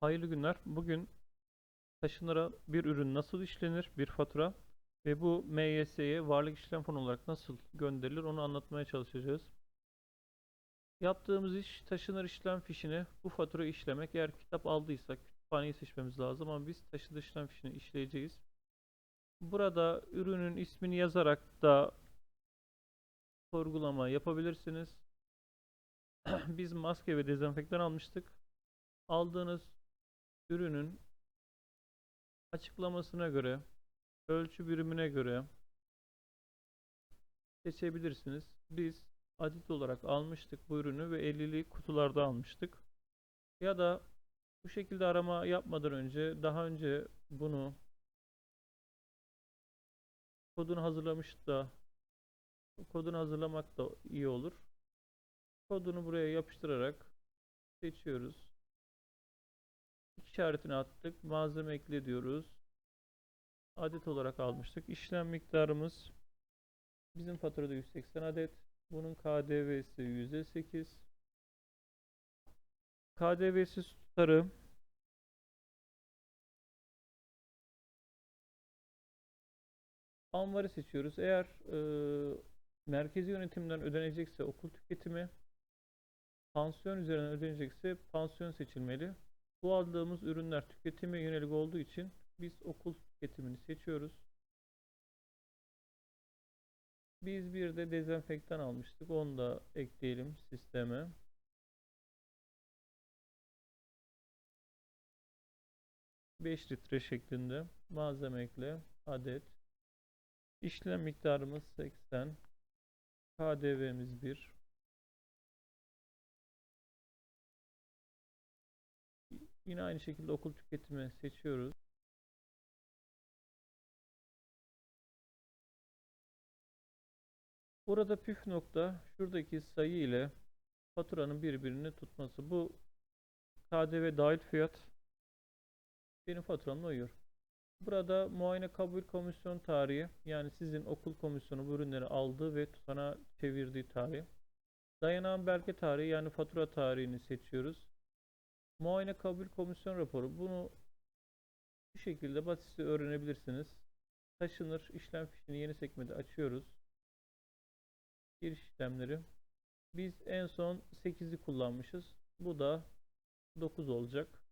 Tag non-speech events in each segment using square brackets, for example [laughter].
Hayırlı günler. Bugün taşınıra bir ürün nasıl işlenir, bir fatura ve bu MYS'ye varlık işlem fonu olarak nasıl gönderilir onu anlatmaya çalışacağız. Yaptığımız iş taşınır işlem fişini bu fatura işlemek. Eğer kitap aldıysak kütüphaneyi seçmemiz lazım ama biz taşınır işlem fişini işleyeceğiz. Burada ürünün ismini yazarak da sorgulama yapabilirsiniz. [clears throat] Biz maske ve dezenfektan almıştık. Aldığınız ürünün açıklamasına göre, ölçü birimine göre seçebilirsiniz. Biz adet olarak almıştık bu ürünü ve 50'li kutularda almıştık. Ya da bu şekilde arama yapmadan önce daha önce bunu kodunu hazırlamış da kodunu hazırlamak da iyi olur. Kodunu buraya yapıştırarak seçiyoruz. İşaretini attık. Malzeme ekle diyoruz. Adet olarak almıştık. İşlem miktarımız bizim faturada 180 adet. Bunun KDV'si %8. KDV'siz tutarı Ambarı seçiyoruz. Eğer e, merkezi yönetimden ödenecekse okul tüketimi, pansiyon üzerinden ödenecekse pansiyon seçilmeli. Bu aldığımız ürünler tüketime yönelik olduğu için biz okul tüketimini seçiyoruz. Biz bir de dezenfektan almıştık. Onu da ekleyelim sisteme. Beş litre şeklinde malzeme ekle adet. İşlem miktarımız 80. KDV'miz 1. Yine aynı şekilde okul tüketimi seçiyoruz. Burada püf nokta şuradaki sayı ile faturanın birbirini tutması. Bu KDV dahil fiyat benim faturamla uyuyor. Burada muayene kabul komisyon tarihi yani sizin okul komisyonu bu ürünleri aldığı ve tutana çevirdiği tarih. Dayanan belge tarihi yani fatura tarihini seçiyoruz. Muayene kabul komisyon raporu. Bunu bu şekilde basitçe öğrenebilirsiniz. Taşınır işlem fişini yeni sekmede açıyoruz. Giriş işlemleri. Biz en son 8'i kullanmışız. Bu da 9 olacak.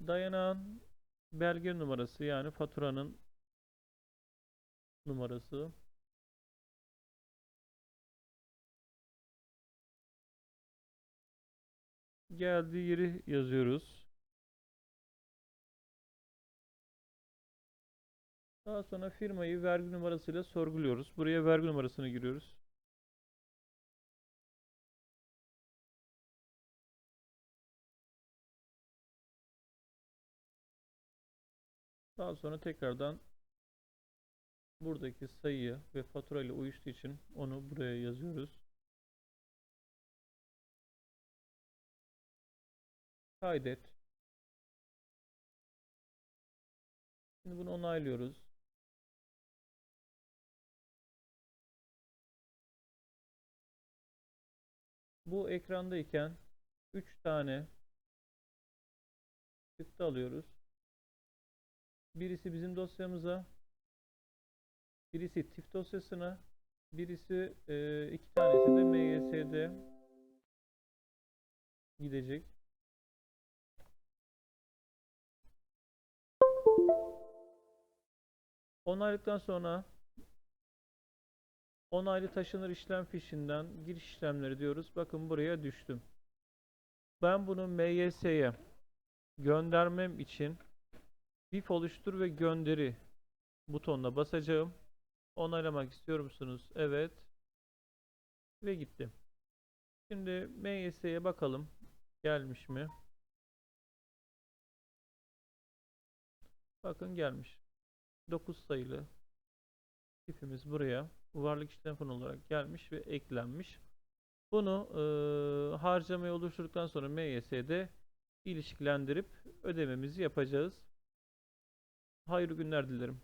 Dayanan belge numarası yani faturanın numarası. Geldiği yeri yazıyoruz. Daha sonra firmayı vergi numarasıyla sorguluyoruz. Buraya vergi numarasını giriyoruz. Daha sonra tekrardan buradaki sayıyı ve fatura ile uyuştuğu için onu buraya yazıyoruz. Kaydet. Şimdi bunu onaylıyoruz. Bu ekrandayken 3 tane çıktı alıyoruz. Birisi bizim dosyamıza, birisi TIF dosyasına, birisi e, iki tanesi de MYS'de gidecek. Onaylıktan sonra onaylı taşınır işlem fişinden giriş işlemleri diyoruz. Bakın buraya düştüm. Ben bunu MYS'ye göndermem için BIF oluştur ve gönderi butonuna basacağım. Onaylamak istiyor musunuz? Evet. Ve gitti. Şimdi MYS'ye bakalım. Gelmiş mi? Bakın gelmiş. 9 sayılı tipimiz buraya varlık işlem fonu olarak gelmiş ve eklenmiş. Bunu e, harcamayı oluşturduktan sonra MYS'de ilişkilendirip ödememizi yapacağız. Hayırlı günler dilerim.